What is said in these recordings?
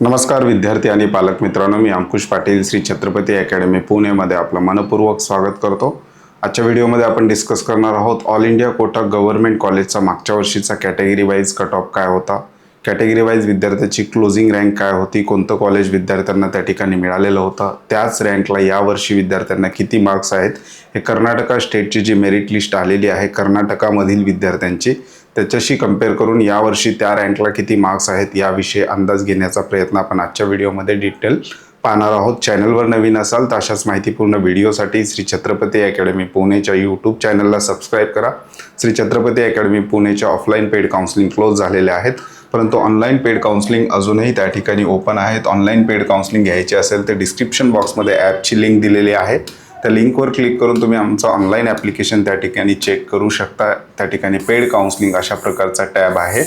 नमस्कार विद्यार्थी आणि पालक मित्रांनो मी अंकुश पाटील श्री छत्रपती अकॅडमी पुणेमध्ये आपलं मनपूर्वक स्वागत करतो. आजच्या व्हिडिओमध्ये आपण डिस्कस करणार आहोत ऑल इंडिया कोटा गव्हर्नमेंट कॉलेजचा मागच्या वर्षीचा कॅटेगरी वाईज कट ऑफ काय होता? कॅटेगरी वाईज विद्यार्थ्याची क्लोजिंग रँक काय होती? कोणतं कॉलेज विद्यार्थ्यांना त्या ठिकाणी मिळालेलं होतं? त्याच रँकला यावर्षी विद्यार्थ्यांना किती मार्क्स आहेत? हे कर्नाटका स्टेटची जी मेरिट लिस्ट आलेली आहे कर्नाटकामधील विद्यार्थ्यांची त्याच्याशी कंपेअर करून यावर्षी त्या रँकला किती मार्क्स आहेत याविषयी अंदाज घेण्याचा प्रयत्न आपण आजच्या व्हिडिओमध्ये डिटेल पाहणार आहोत. चॅनलवर नवीन असाल तर अशाच माहितीपूर्ण व्हिडिओसाठी श्री छत्रपती अकॅडमी पुणेच्या यूट्यूब चॅनलला सबस्क्राईब करा. श्री छत्रपती अकॅडमी पुणेच्या ऑफलाईन पेड काउन्सिलिंग क्लोज झालेले आहेत. परंतु ऑनलाईन पेड काउन्सिलिंग अजूनही त्या ठिकाणी ओपन आहेत. ऑनलाईन पेड काउन्सिलिंग घ्यायची असेल तर डिस्क्रिप्शन बॉक्समध्ये ॲपची लिंक दिलेली आहे. त्या लिंकवर क्लिक करून तुम्ही आमचं ऑनलाईन ॲप्लिकेशन त्या ठिकाणी चेक करू शकता. त्या ठिकाणी पेड काउन्सिलिंग अशा प्रकारचा टॅब आहे.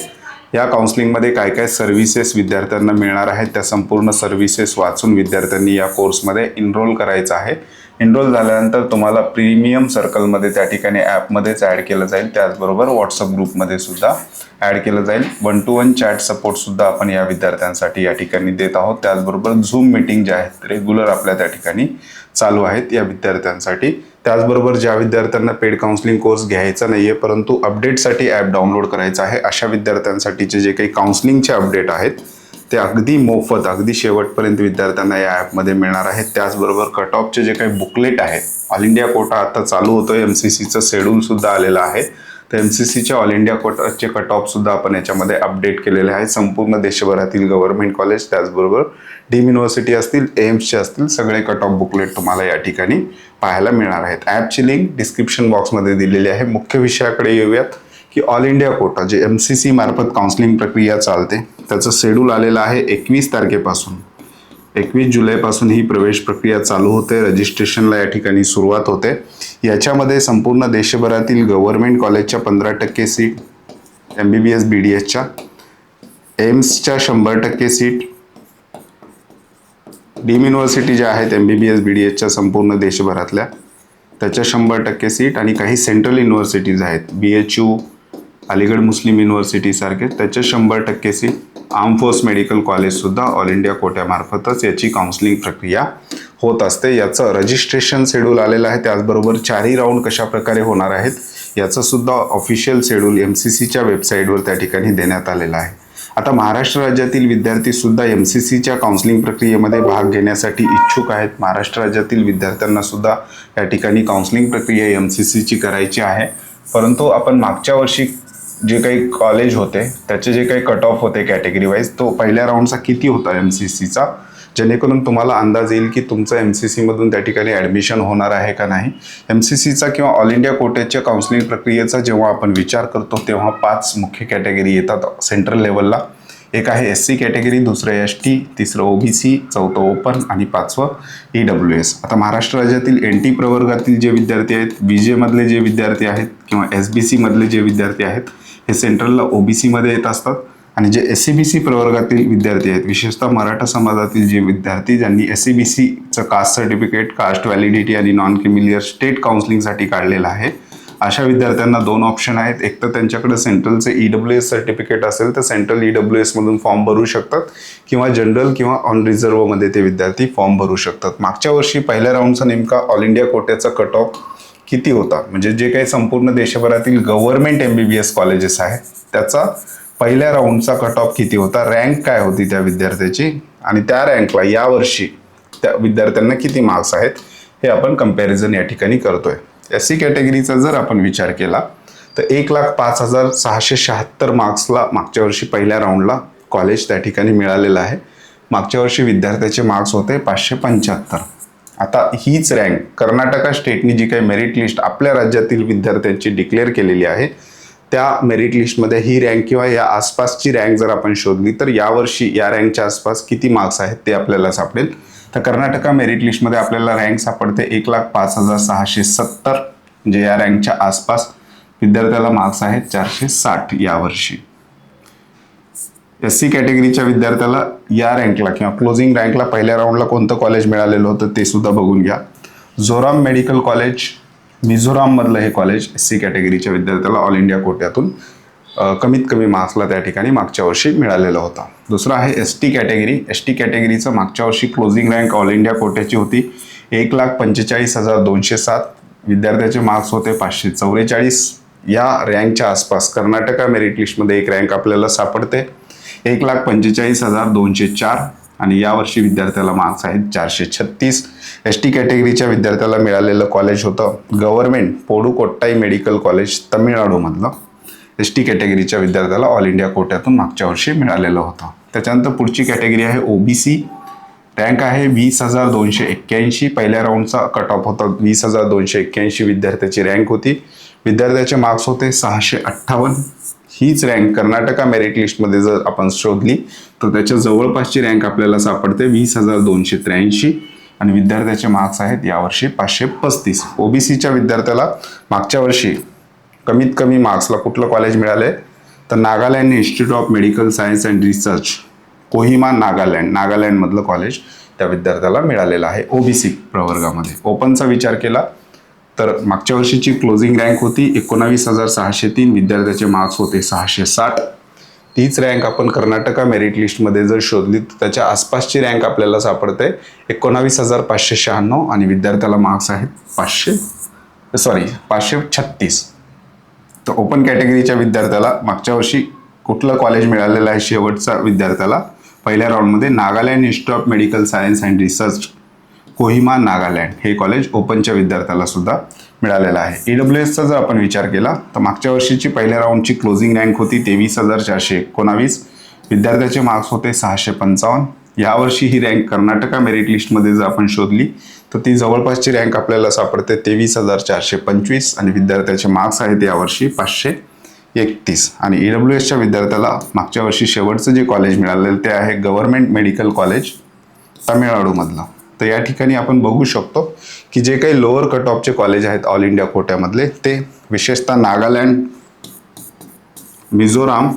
या काउन्सलिंगमध्ये काय काय सर्व्हिसेस विद्यार्थ्यांना मिळणार आहेत त्या संपूर्ण सर्व्हिसेस वाचून विद्यार्थ्यांनी या कोर्समध्ये इनरोल करायचं आहे. एनरोल झाल्यानंतर तुम्हाला प्रीमियम सर्कलमध्ये त्या ठिकाणी ॲपमध्येच ॲड केलं जाईल. त्याचबरोबर व्हॉट्सअप ग्रुपमध्ये सुद्धा ॲड केलं जाईल. वन टू वन चॅट सपोर्टसुद्धा आपण या विद्यार्थ्यांसाठी या ठिकाणी देत आहोत. त्याचबरोबर झूम मिटिंग ज्या आहेत रेग्युलर आपल्या त्या ठिकाणी चालू आहेत या विद्यार्थ्यांसाठी. त्याचबरोबर ज्या विद्यार्थ्यांना पेड काउन्सिलिंग कोर्स घ्यायचा नाही आहे परंतु अपडेटसाठी ॲप डाउनलोड करायचा आहे अशा विद्यार्थ्यांसाठीचे जे काही काउन्सिलिंगचे अपडेट आहेत ते अगदी मोफत अगदी शेवटपर्यंत विद्यार्थ्यांना या ॲपमध्ये मिळणार आहेत त्याचबरोबर कट ऑफचे जे काही बुकलेट आहे ऑल इंडिया कोटा आता चालू होतो एम सी सीचं शेड्यूलसुद्धा आलेलं आहे. तर एम सी सीच्या ऑल इंडिया कोटाचे कट ऑफसुद्धा आपण याच्यामध्ये अपडेट केलेले आहे. संपूर्ण देशभरातील गव्हर्नमेंट कॉलेज त्याचबरोबर डीम युनिव्हर्सिटी असतील एम्सचे असतील सगळे कट ऑफ बुकलेट तुम्हाला या ठिकाणी पाहायला मिळणार आहेत. ॲपची लिंक डिस्क्रिप्शन बॉक्समध्ये दिलेली आहे. मुख्य विषयाकडे येऊयात. की ऑल इंडिया कोटा जे एम सी सी मार्फत काउन्सिलिंग प्रक्रिया चालते त्याचं शेड्यूल आलेलं आहे एकवीस तारखेपासून. एकवीस जुलैपासून ही प्रवेश प्रक्रिया चालू होते रजिस्ट्रेशनला या ठिकाणी सुरुवात होते. याच्यामध्ये संपूर्ण देशभरातील गव्हर्नमेंट कॉलेजच्या पंधरा टक्के seat M B B S B D एसच्या एम्सच्या शंभर टक्के सीट डीम युनिव्हर्सिटी ज्या आहेत M B B S B D एसच्या संपूर्ण देशभरातल्या त्याच्या शंभर टक्के सीट आणि काही सेंट्रल युनिव्हर्सिटीज आहेत B H U Aligarh Muslim युनिव्हर्सिटीसारखे त्याच्या शंभर टक्के सीट आर्म फोर्स मेडिकल कॉलेजसुद्धा ऑल इंडिया कोट्यामार्फतच याची काउन्सिलिंग प्रक्रिया होत असते. याचं रजिस्ट्रेशन शेड्यूल आलेलं आहे. त्याचबरोबर चारही राऊंड कशा प्रकारे होणार आहेत याचंसुद्धा ऑफिशियल शेड्यूल एम सी सीच्या वेबसाईटवर त्या ठिकाणी देण्यात आलेलं आहे. आता महाराष्ट्र राज्यातील विद्यार्थीसुद्धा एम सी सीच्या काउन्सिलिंग प्रक्रियेमध्ये भाग घेण्यासाठी इच्छुक आहेत. महाराष्ट्र राज्यातील विद्यार्थ्यांनासुद्धा या ठिकाणी काउन्सिलिंग प्रक्रिया एम सी सीची करायची आहे. परंतु आपण मागच्या वर्षी जे काही कॉलेज होते त्याचे जे काही कट ऑफ होते कॅटेगरी वाईज तो पहिल्या राऊंडचा किती होता एम सी सीचा जेणेकरून तुम्हाला अंदाज येईल की तुमचं एम सी सीमधून त्या ठिकाणी ॲडमिशन होणार आहे का नाही. एम सी सीचा किंवा ऑल इंडिया कोटेच्या काउन्सिलिंग प्रक्रियेचा जेव्हा आपण विचार करतो तेव्हा पाच मुख्य कॅटेगरी येतात सेंट्रल लेवलला एक आहे एस सी कॅटेगरी दुसरं एस टी तिसरं ओ बी सी चौथं ओपन आणि पाचवं ई डब्ल्यू एस आता महाराष्ट्र राज्यातील एन टी प्रवर्गातील जे विद्यार्थी आहेत बी जेमधले जे विद्यार्थी आहेत किंवा एस बी सीमधले जे विद्यार्थी आहेत हे सेंट्रलला ओ बी सीमध्ये येत असतात. आणि जे एस सी बी सी प्रवर्गातील विद्यार्थी आहेत विशेषतः मराठा समाजातील जे विद्यार्थी ज्यांनी एस सी बी सीचं कास्ट सर्टिफिकेट कास्ट व्हॅलिडिटी आणि नॉन क्रिमिलियर स्टेट काउन्सिलिंगसाठी काढलेलं आहे अशा विद्यार्थ्यांना दोन ऑप्शन आहेत. एक तर त्यांच्याकडे सेंट्रलचे ई डब्ल्यू एस सर्टिफिकेट असेल तर सेंट्रल ई डब्ल्यू एसमधून फॉर्म भरू शकतात किंवा जनरल किंवा ऑन रिझर्वमध्ये ते विद्यार्थी फॉर्म भरू शकतात. मागच्या वर्षी पहिल्या राऊंडचा नेमका ऑल इंडिया कोट्याचा कट ऑफ किती होता? म्हणजे जे काही संपूर्ण देशभरातील government M B B S colleges आहेत त्याचा पहिल्या राऊंडचा कट ऑफ किती होता? रँक काय होती त्या विद्यार्थ्याची? आणि त्या रँकला यावर्षी त्या विद्यार्थ्यांना किती मार्क्स आहेत? हे आपण कंपॅरिझन या ठिकाणी करतोय. एस सी कॅटेगरीचा जर आपण विचार केला तर एक लाख पाच हजार सहाशे शहात्तर मार्क्सला मागच्या वर्षी पहिल्या राऊंडला कॉलेज त्या ठिकाणी मिळालेलं आहे. मागच्या वर्षी विद्यार्थ्याचे मार्क्स होते पाचशे पंच्याहत्तर. आता हीच रँक कर्नाटका स्टेटनी जी काही मेरिट लिस्ट आपल्या राज्यातील विद्यार्थ्यांची डिक्लेअर केलेली आहे त्या मेरिट लिस्टमध्ये ही रँक किंवा या आसपासची रँक जर आपण शोधली तर यावर्षी या रँकच्या आसपास किती मार्क्स आहेत ते आपल्याला सापडेल. तर कर्नाटका मेरिट लिस्टमध्ये आपल्याला रँक सापडते एक लाख पाच हजार सहाशे सत्तर म्हणजे या रँकच्या आसपास विद्यार्थ्याला मार्क्स आहेत चारशे साठ यावर्षी. एस सी कॅटेगरीच्या विद्यार्थ्याला या रँकला किंवा क्लोजिंग रँकला पहिल्या राऊंडला कोणतं कॉलेज मिळालेलं होतं ते सुद्धा बघून घ्या. झोराम मेडिकल कॉलेज मिझोराममधलं हे कॉलेज एस सी कॅटेगरीच्या विद्यार्थ्याला ऑल इंडिया कोट्यातून कमीत कमी मार्क्सला त्या ठिकाणी मागच्या वर्षी मिळालेला होता. दुसरा आहे S T category. S T कॅटेगरीचं मागच्या वर्षी क्लोजिंग रँक ऑल इंडिया कोट्याची होती. एक लाख पंचेचाळीस हजार दोनशे सात. विद्यार्थ्याचे मार्क्स होते पाचशे चौवेचाळीस. या रँकच्या आसपास कर्नाटका मेरिट लिस्टमध्ये एक रँक आपल्याला सापडते. एक लाख पंचेचाळीस हजार दोनशे चार आणि यावर्षी विद्यार्थ्याला मार्क्स आहेत चारशे छत्तीस. एस टी कॅटेगरीच्या विद्यार्थ्याला मिळालेलं कॉलेज होतं गव्हर्नमेंट पोडुकोट्टाई मेडिकल कॉलेज तमिळनाडूमधलं. एस टी कॅटेगरीच्या विद्यार्थ्याला ऑल इंडिया कोट्यातून मागच्या वर्षी मिळालेलं होतं. त्याच्यानंतर पुढची कॅटेगरी आहे ओबीसी रँक आहे वीस हजार दोनशे एक्क्याऐंशी. पहिल्या राऊंडचा कट ऑफ होता वीस हजार दोनशे एक्क्याऐंशी विद्यार्थ्याची रँक होती. विद्यार्थ्याचे मार्क्स होते सहाशे अठ्ठावन्न. हीच रँक कर्नाटका मेरिट लिस्टमध्ये जर आपण शोधली तर त्याच्या जवळपासची रँक आपल्याला सापडते वीस हजार दोनशे त्र्याऐंशी. आणि विद्यार्थ्याचे मार्क्स आहेत यावर्षी पाचशे पस्तीस. ओबीसीच्या विद्यार्थ्याला मागच्या वर्षी कमीत कमी मार्क्सला कुठलं कॉलेज मिळाले तर Nagaland institute of medical science and research Kohima Nagaland नागालँडमधलं college त्या विद्यार्थ्याला मिळालेलं आहे ओबीसी प्रवर्गामध्ये. ओपनचा विचार केला. तर मागच्या वर्षीची क्लोजिंग रँक होती एकोणावीस हजार सहाशे तीन विद्यार्थ्याचे मार्क्स होते सहाशे साठ. तीच रँक आपण कर्नाटका मेरिट लिस्टमध्ये जर शोधली तर त्याच्या आसपासची रँक आपल्याला सापडते एकोणावीस हजार पाचशे शहाण्णव आणि विद्यार्थ्याला मार्क्स आहेत पाचशे सॉरी पाचशे छत्तीस. तर ओपन कॅटेगरीच्या विद्यार्थ्याला मागच्या वर्षी कुठलं कॉलेज मिळालेलं आहे शेवटचा विद्यार्थ्याला? पहिल्या राऊंडमध्ये Nagaland institute of medical science and research Kohima Nagaland हे कॉलेज ओपनच्या विद्यार्थ्याला सुद्धा मिळालेलं आहे. ई डब्ल्यू एसचा जर आपण विचार केला तर मागच्या वर्षीची पहिल्या राऊंडची क्लोजिंग रँक होती तेवीस हजार चारशे एकोणावीस. विद्यार्थ्याचे मार्क्स होते सहाशे पंचावन्न. यावर्षी ही रँक कर्नाटका मेरिट लिस्टमध्ये जर आपण शोधली तर ती जवळपासची रँक आपल्याला सापडते तेवीस हजार चारशे पंचवीस आणि विद्यार्थ्याचे मार्क्स आहेत यावर्षी पाचशे एकतीस. आणि ई डब्ल्यू एसच्या विद्यार्थ्याला मागच्या वर्षी शेवटचं जे कॉलेज मिळालेलं ते आहे गव्हर्नमेंट मेडिकल कॉलेज तामिळनाडूमधलं. तर या ठिकाणी आपण बघू शकतो की जे काही लोअर कट ऑफचे कॉलेज आहेत ऑल इंडिया कोट्यामधले ते विशेषतः नागालँड मिझोराम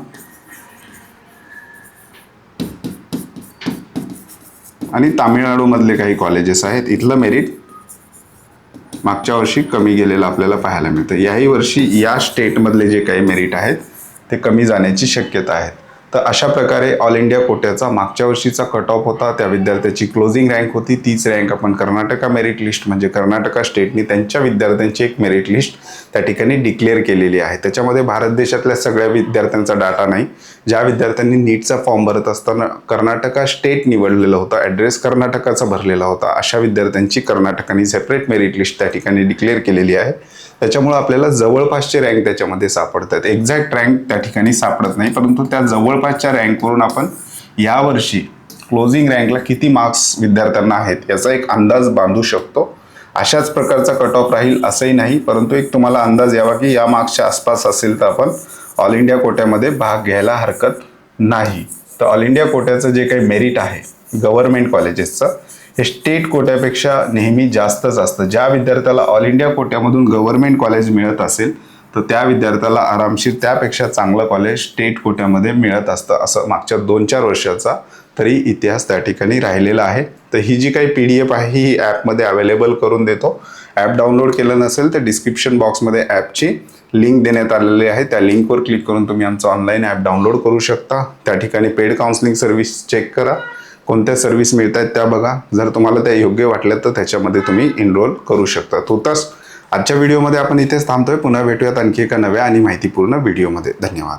आणि तामिळनाडूमधले काही कॉलेजेस आहेत. इथलं मेरिट मागच्या वर्षी कमी गेलेलं आपल्याला पाहायला मिळतं. याही वर्षी या स्टेटमधले जे काही मेरिट आहेत ते कमी जाण्याची शक्यता आहे. तर अशा प्रकारे ऑल इंडिया कोट्याचा मागच्या वर्षीचा कट ऑफ होता. त्या विद्यार्थ्याची क्लोजिंग रँक होती. तीच रँक आपण कर्नाटका मेरिट लिस्ट म्हणजे कर्नाटका स्टेटने त्यांच्या विद्यार्थ्यांची एक मेरिट लिस्ट त्या ठिकाणी डिक्लेअर केलेली आहे. त्याच्यामध्ये भारत देशातल्या सगळ्या विद्यार्थ्यांचा डाटा नाही. ज्या विद्यार्थ्यांनी नीटचा फॉर्म भरत असताना कर्नाटका स्टेट निवडलेलं होतं ॲड्रेस कर्नाटकाचा भरलेला होता अशा विद्यार्थ्यांची कर्नाटकाने सेपरेट मेरिट लिस्ट त्या ठिकाणी डिक्लेअर केलेली आहे. त्याच्यामुळे आपल्याला जवळपासचे रँक त्याच्यामध्ये सापडतात. एक्झॅक्ट रँक त्या ठिकाणी सापडत नाही परंतु त्या जवळपासच्या रँकवरून आपण यावर्षी क्लोजिंग रँकला किती मार्क्स विद्यार्थ्यांना आहेत याचा एक अंदाज बांधू शकतो. अशाच प्रकारचा कट ऑफ राहील असंही नाही परंतु एक तुम्हाला अंदाज यावा की या मार्क्सच्या आसपास असेल तर आपण ऑल इंडिया कोट्यामध्ये भाग घ्यायला हरकत नाही. तर ऑल इंडिया कोट्याचं जे काही मेरिट आहे गव्हर्नमेंट कॉलेजेसचं हे स्टेट कोट्यापेक्षा नेहमी जास्तच असतं. ज्या विद्यार्थ्याला ऑल इंडिया कोट्यामधून गव्हर्नमेंट कॉलेज मिळत असेल तर त्या विद्यार्थ्याला आरामशीर त्यापेक्षा चांगलं कॉलेज स्टेट कोट्यामध्ये मिळत असतं असं मागच्या दोन चार वर्षाचा तरी इतिहास त्या ठिकाणी राहिलेला आहे. तर ही जी काही पी डी एफ आहे ही ॲपमध्ये अवेलेबल करून देतो. ॲप डाउनलोड केलं नसेल तर डिस्क्रिप्शन बॉक्समध्ये ॲपची लिंक देण्यात आलेली आहे. त्या लिंकवर क्लिक करून तुम्ही आमचं ऑनलाईन ॲप डाउनलोड करू शकता. त्या ठिकाणी पेड काउन्सिलिंग सर्व्हिस चेक करा. कोणत्या सर्व्हिस मिळत आहेत त्या बघा. जर तुम्हाला त्या योग्य वाटल्या तर त्याच्यामध्ये तुम्ही इनरोल करू शकता. तोतच आजच्या व्हिडिओमध्ये आपण इथेच थांबतोय. पुन्हा भेटूयात आणखी एका नव्या आणि माहितीपूर्ण व्हिडिओमध्ये धन्यवाद.